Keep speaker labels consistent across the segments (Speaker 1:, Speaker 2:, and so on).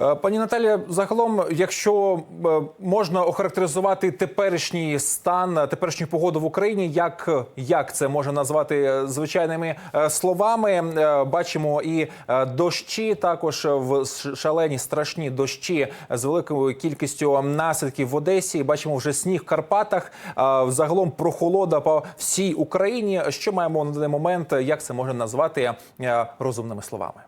Speaker 1: Е, Пані Наталія, загалом, якщо е, можна охарактеризувати теперішній стан, е, теперішню погоду в Україні, як, як це можна назвати звичайними словами? Бачимо і дощі, також в шалені страшні дощі з великою кількістю наслідків в Одесі. Бачимо вже сніг в Карпатах. Загалом прохолода по всій Україні. Що маємо на даний момент? Як це можна назвати розумними словами?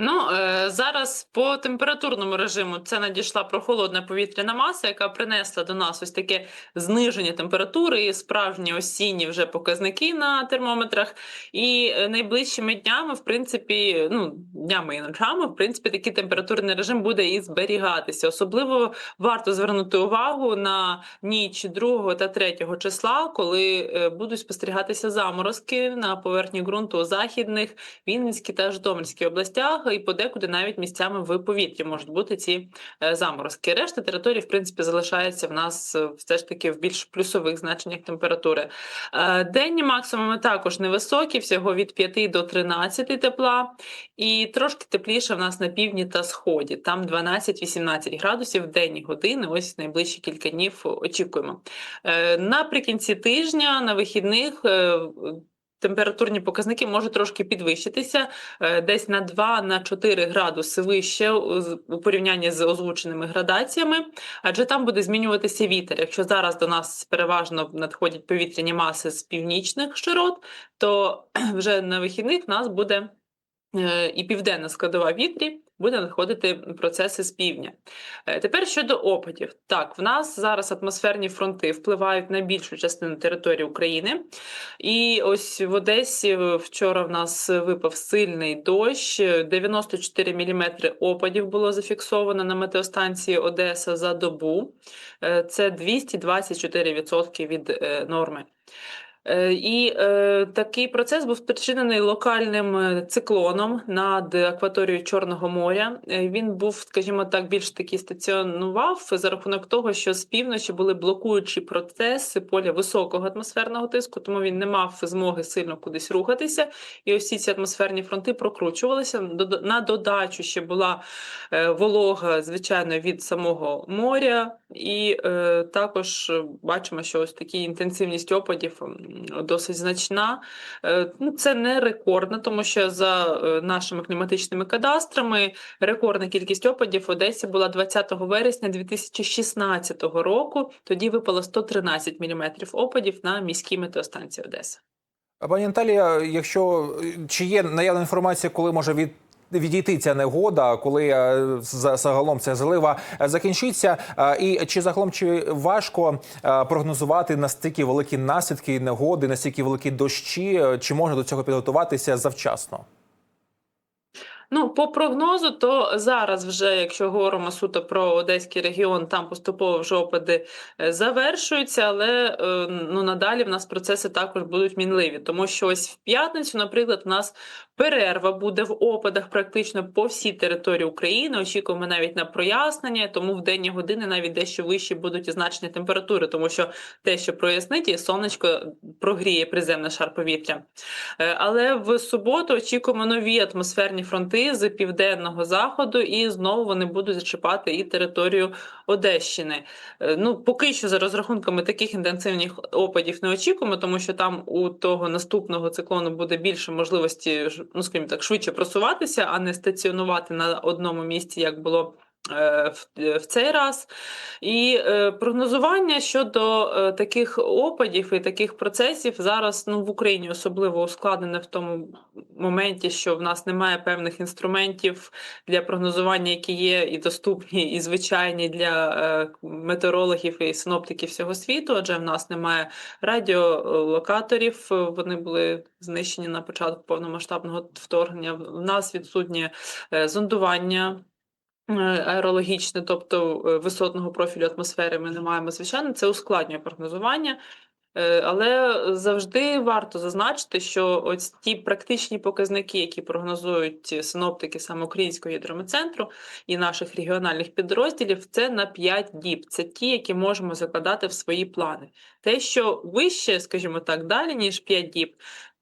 Speaker 2: Ну е, зараз по температурному режиму це надійшла прохолодна повітряна маса, яка принесла до нас ось таке зниження температури і справжні осінні вже показники на термометрах. І е, найближчими днями, в принципі, ну днями і ночами, в принципі, такий температурний режим буде і зберігатися. Особливо варто звернути увагу на ніч 2 та 3 числа, коли е, будуть спостерігатися заморозки на поверхні ґрунту у західних, Вінницькій та Житомирській областях, і подекуди навіть місцями в повітрі можуть бути ці е, заморозки. Решта територій, в принципі, залишається в нас е, все ж таки в більш плюсових значеннях температури. Е, Денні максимуми також невисокі, всього від 5 до 13 тепла, і трошки тепліше в нас на півдні та сході. Там 12-18 градусів в денні години. Ось найближчі кілька днів очікуємо. Наприкінці тижня на вихідних. Е, Температурні показники можуть трошки підвищитися е, десь на 2-4 градуси вище з- у порівнянні з озвученими градаціями, адже там буде змінюватися вітер. Якщо зараз до нас переважно надходять повітряні маси з північних широт, то вже на вихідних нас буде е, і південна складова вітрі. Буде надходити процеси з півдня. Е, Тепер щодо опадів. Так, в нас зараз атмосферні фронти впливають на більшу частину території України. І ось в Одесі вчора в нас випав сильний дощ. е, 94 мм опадів було зафіксовано на метеостанції Одеса за добу. Е, Це 224% від е, норми. Е, І е, такий процес був спричинений локальним е, циклоном над акваторією Чорного моря. Е, Він був, скажімо так, більш таки стаціонував за рахунок того, що з півночі були блокуючі процеси поля високого атмосферного тиску, тому він не мав змоги сильно кудись рухатися. І ось ці атмосферні фронти прокручувалися. На додачу ще була волога, звичайно, від самого моря, і е, також бачимо, що ось такі інтенсивність опадів досить значна. Е, ну, це не рекордно, тому що за е, нашими кліматичними кадастрами рекордна кількість опадів в Одесі була 20 вересня 2016 року. Тоді випало 113 мм опадів на міській метеостанції Одеси.
Speaker 1: Пані Наталія, якщо е, чи є наявна інформація, коли може від відійти ця негода, коли е, за- загалом ця злива е, закінчиться, Е, і чи загалом чи важко прогнозувати настільки великі наслідки негоди, настільки великі дощі, чи можна до цього підготуватися завчасно?
Speaker 2: Ну, по прогнозу, то зараз вже, якщо говоримо суто про Одеський регіон, там поступово вже опади завершуються, але ну надалі в нас процеси також будуть мінливі, тому що ось в п'ятницю, наприклад, в нас перерва буде в опадах практично по всій території України. Очікуємо навіть на прояснення, тому в денні години навіть дещо вищі будуть і значення температури, тому що те, що прояснить, і сонечко прогріє приземний шар повітря. Е, Але в суботу очікуємо нові атмосферні фронти з південного заходу, і знову вони будуть зачіпати і територію Одещини. Е, Ну, поки що за розрахунками таких інтенсивних опадів не очікуємо, тому що там у того наступного циклону буде більше можливості, ну скажімо так, швидше просуватися, а не стаціонувати на одному місці, як було. Е, В, в цей раз і е, прогнозування щодо е, таких опадів і таких процесів зараз ну в Україні особливо ускладнене в тому моменті, що в нас немає певних інструментів для прогнозування, які є і доступні, і звичайні для е, метеорологів і синоптиків всього світу. Адже в нас немає радіолокаторів, е, вони були знищені на початку повномасштабного вторгнення. В нас відсутнє е, зондування. Е, Аерологічне, тобто е, висотного профілю атмосфери ми не маємо, звичайно, це ускладнює прогнозування. Е, Але завжди варто зазначити, що ось ті практичні показники, які прогнозують синоптики саме Українського гідрометцентру і наших регіональних підрозділів, це на 5 діб. Це ті, які можемо закладати в свої плани. Те, що вище, скажімо так, далі ніж 5 діб.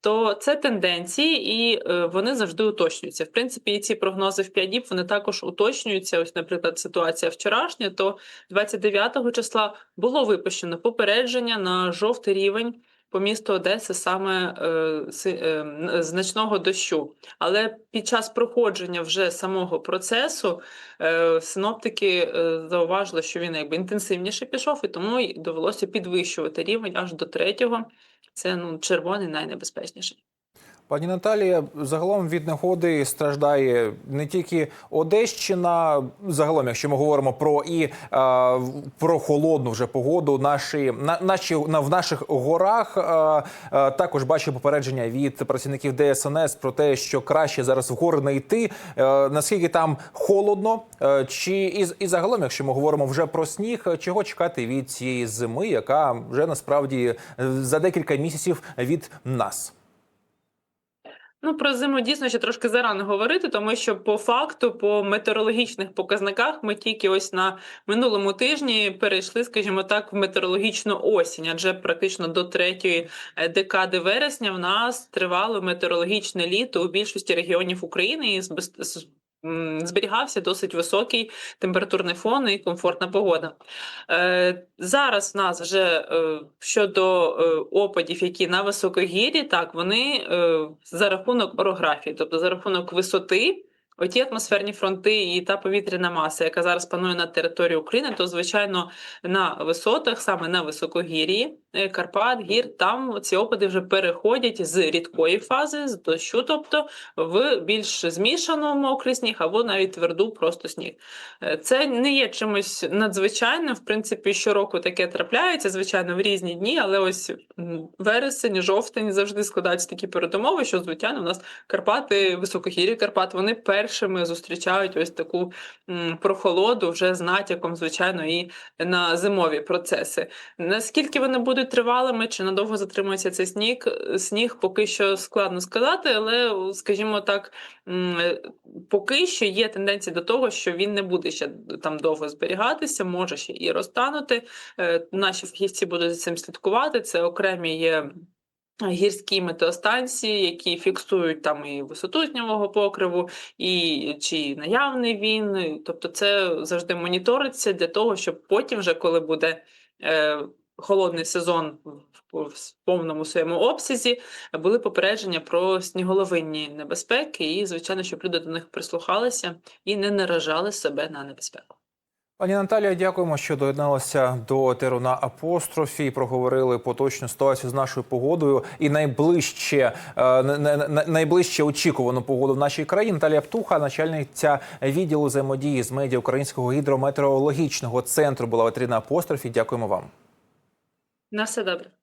Speaker 2: То це тенденції, і е, вони завжди уточнюються. В принципі, і ці прогнози в 5 діб вони також уточнюються. Ось, наприклад, ситуація вчорашня, то 29 числа було випущено попередження на жовтий рівень по місту Одеси саме е, е, значного дощу. Але під час проходження вже самого процесу е, синоптики е, зауважили, що він якби інтенсивніше пішов, і тому довелося підвищувати рівень аж до третього. Це ну червоний найнебезпечніший.
Speaker 1: Пані Наталія, загалом від негоди страждає не тільки Одещина. Загалом, якщо ми говоримо про і е, про холодну вже погоду, наші на наші на в наших горах е, е, також бачу попередження від працівників ДСНС про те, що краще зараз в гори не йти. Е, наскільки там холодно, е, чи і, і загалом, якщо ми говоримо вже про сніг, чого чекати від цієї зими, яка вже насправді за декілька місяців від нас.
Speaker 2: Ну, про зиму дійсно ще трошки зарано говорити, тому що по факту, по метеорологічних показниках, ми тільки ось на минулому тижні перейшли, скажімо так, в метеорологічну осінь, адже практично до третьої е, декади вересня в нас тривало метеорологічне літо у більшості регіонів України і з- зберігався досить високий температурний фон і комфортна погода. Е, зараз в нас вже е, щодо е, опадів, які на високогір'ї, так вони за рахунок орографії, тобто за рахунок висоти. Оті атмосферні фронти і та повітряна маса, яка зараз панує на території України, то звичайно на висотах, саме на високогір'ї, Карпат, гір, там ці опади вже переходять з рідкої фази, з дощу, тобто в більш змішану мокрий сніг або навіть тверду просто сніг. Е, Це не є чимось надзвичайним. В принципі, щороку таке трапляється, звичайно, в різні дні, але ось вересень, жовтень завжди складаються такі передумови, що звичайно у нас Карпати, високогір'я Карпат, вони першими зустрічають ось таку прохолоду вже з натяком, звичайно, і на зимові процеси. Наскільки вони будуть тривалими, чи надовго затримується цей сніг? Сніг поки що складно сказати, але, скажімо так, поки що є тенденція до того, що він не буде ще там довго зберігатися, може ще і розтанути. Е, Наші фахівці будуть за цим слідкувати. Це окремі є. Гірські метеостанції, які фіксують там і висоту снігового покриву, і чи наявний він. Тобто, це завжди моніториться для того, щоб потім, вже коли буде е, холодний сезон в, повному своєму обсязі, були попередження про сніголовинні небезпеки, і, звичайно, щоб люди до них прислухалися і не наражали себе на небезпеку.
Speaker 1: Пані Наталія, дякуємо, що доєдналися до етеру на апострофі. Проговорили поточну ситуацію з нашою погодою і найближче е, на- на- на- найближче очікувану погоду в нашій країні. Наталія Птуха, начальниця відділу взаємодії з медіа Українського гідрометеорологічного центру, була в на апострофі. Дякуємо вам.
Speaker 2: На все добре.